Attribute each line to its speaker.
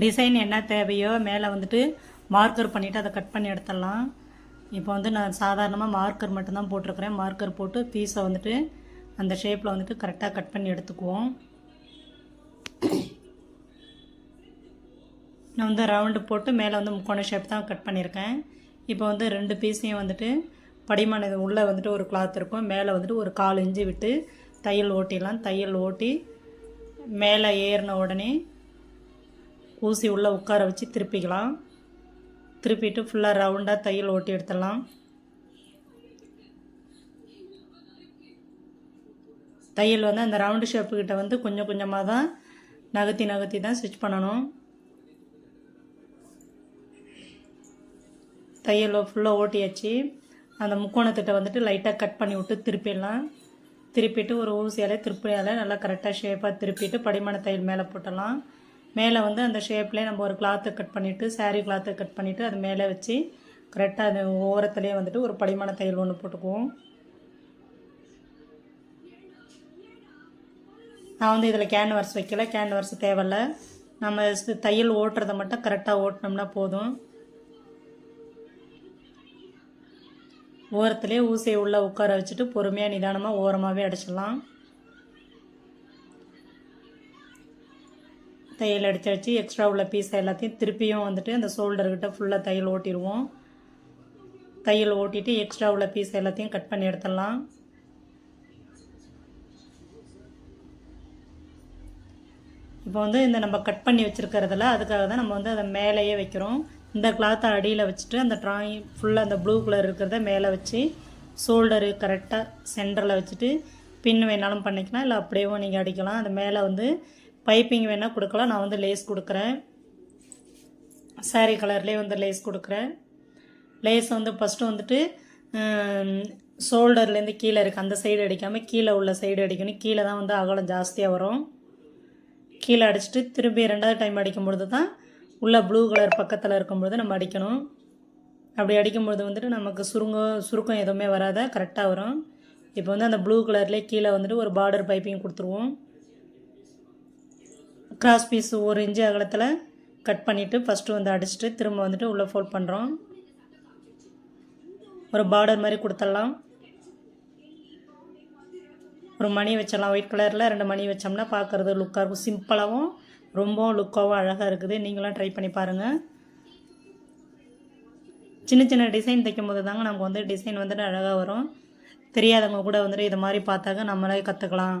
Speaker 1: Design என்ன தேவையோ மேலே வந்துட்டு மார்க்கர் பண்ணிவிட்டு அதை கட் பண்ணி எடுத்துடலாம். இப்போ வந்து நான் சாதாரணமாக மார்க்கர் மட்டும்தான் போட்டிருக்கிறேன். மார்க்கர் போட்டு பீஸை வந்துட்டு அந்த ஷேப்பில் வந்துட்டு கரெக்டாக கட் பண்ணி எடுத்துக்குவோம். நான் வந்து ரவுண்டு போட்டு மேலே வந்து முக்கோண ஷேப் தான் கட் பண்ணியிருக்கேன். இப்போ வந்து ரெண்டு பீஸையும் வந்துட்டு படிமான உள்ளே வந்துட்டு ஒரு கிளாத் இருக்கும். மேலே வந்துட்டு ஒரு கால் இஞ்சி விட்டு தையல் ஓட்டிடலாம். தையல் ஓட்டி மேலே ஏறின உடனே ஊசி உள்ளே உட்கார வச்சு திருப்பிக்கலாம். திருப்பிட்டு ஃபுல்லாக ரவுண்டாக தையல் ஓட்டி எடுத்துடலாம். தையல் வந்து அந்த ரவுண்டு ஷேப்புக்கிட்ட வந்து கொஞ்சம் கொஞ்சமாக தான் நகர்த்தி நகர்த்தி தான் ஸ்டிச் பண்ணணும். தையல் ஃபுல்லாக ஓட்டியாச்சு. அந்த முக்கோணத்திட்ட வந்துட்டு லைட்டாக கட் பண்ணி விட்டு திருப்பிடலாம். திருப்பிட்டு ஒரு ஊசியால் திருப்பியால் நல்லா கரெக்டாக ஷேப்பாக திருப்பிட்டு படிமான தையல் மேலே போட்டலாம். மேலே வந்து அந்த ஷேப்லேயே நம்ம ஒரு கிளாத்தை கட் பண்ணிவிட்டு சாரீ கிளாத்தை கட் பண்ணிவிட்டு அது மேலே வச்சு கரெக்டாக அது ஓரத்துலேயே வந்துட்டு ஒரு படிமான தையல் ஒன்று போட்டுக்குவோம். நான் வந்து இதில் கேன்வர்ஸ் வைக்கல கேன்வர்ஸ் தேவையில்ல. நம்ம தையல் ஓட்டுறதை மட்டும் கரெக்டாக ஓட்டினோம்னா போதும். ஓரத்துலேயே ஊசியை உள்ளே உட்கார வச்சுட்டு பொறுமையாக நிதானமாக ஓரமாகவே அடிச்சிடலாம். தையல் அடித்து வச்சு எக்ஸ்ட்ரா உள்ள பீஸ் எல்லாத்தையும் திருப்பியும் வந்துட்டு அந்த ஷோல்டர்கிட்ட ஃபுல்லாக தையல் ஓட்டிடுவோம். தையல் ஓட்டிட்டு எக்ஸ்ட்ரா உள்ள பீஸ் எல்லாத்தையும் கட் பண்ணி எடுத்துடலாம். இப்போ வந்து இந்த நம்ம கட் பண்ணி வச்சுருக்கிறதுல அதுக்காக தான் நம்ம வந்து அதை மேலேயே வைக்கிறோம். இந்த கிளாத்தை அடியில் வச்சுட்டு அந்த ட்ராயிங் ஃபுல்லாக அந்த ப்ளூ கலர் இருக்கிறத மேலே வச்சு ஷோல்டரு கரெக்டாக சென்டரில் வச்சுட்டு பின் வேணாலும் பண்ணிக்கலாம் இல்லை அப்படியேவும் நீங்கள் அடிக்கலாம். அது மேலே வந்து பைப்பிங் வேணால் கொடுக்கலாம். நான் வந்து லேஸ் கொடுக்குறேன். சாரீ கலர்லேயே வந்து லேஸ் கொடுக்குறேன். லேஸ் வந்து ஃபஸ்ட்டு வந்துட்டு ஷோல்டர்லேருந்து கீழே இருக்குது அந்த சைடு அடிக்காமல் கீழே உள்ள சைடு அடிக்கணும். கீழே தான் வந்து அகலம் ஜாஸ்தியாக வரும். கீழே அடிச்சுட்டு திரும்பி ரெண்டாவது டைம் அடிக்கும்பொழுது தான் உள்ள ப்ளூ கலர் பக்கத்தில் இருக்கும்பொழுது நம்ம அடிக்கணும். அப்படி அடிக்கும்பொழுது வந்துட்டு நமக்கு சுருங்க சுருக்கம் எதுவுமே வராத கரெக்டாக வரும். இப்போ வந்து அந்த ப்ளூ கலர்லேயே கீழே வந்துட்டு ஒரு பார்டர் பைப்பிங் கொடுத்துருவோம். கிராஸ் பீஸ் ஒரு இன்ச்சு அகலத்தில் கட் பண்ணிவிட்டு ஃபஸ்ட்டு வந்து அடிச்சுட்டு திரும்ப வந்துட்டு உள்ளே ஃபோல்ட் பண்ணுறோம் ஒரு பார்டர் மாதிரி கொடுத்துடலாம். ஒரு மணி வச்சிடலாம். ஒயிட் கலரில் ரெண்டு மணி வச்சோம்னா பார்க்குறது லுக்காக இருக்கும். சிம்பிளாகவும் ரொம்பவும் லுக்காகவும் அழகாக இருக்குது. நீங்களும் ட்ரை பண்ணி பாருங்கள் சின்ன சின்ன டிசைன் தைக்கும் போது தாங்க நமக்கு வந்து டிசைன் வந்துட்டு அழகாக வரும். தெரியாதவங்க கூட வந்துட்டு இது மாதிரி பார்த்தாக்க நம்மளே கற்றுக்கலாம்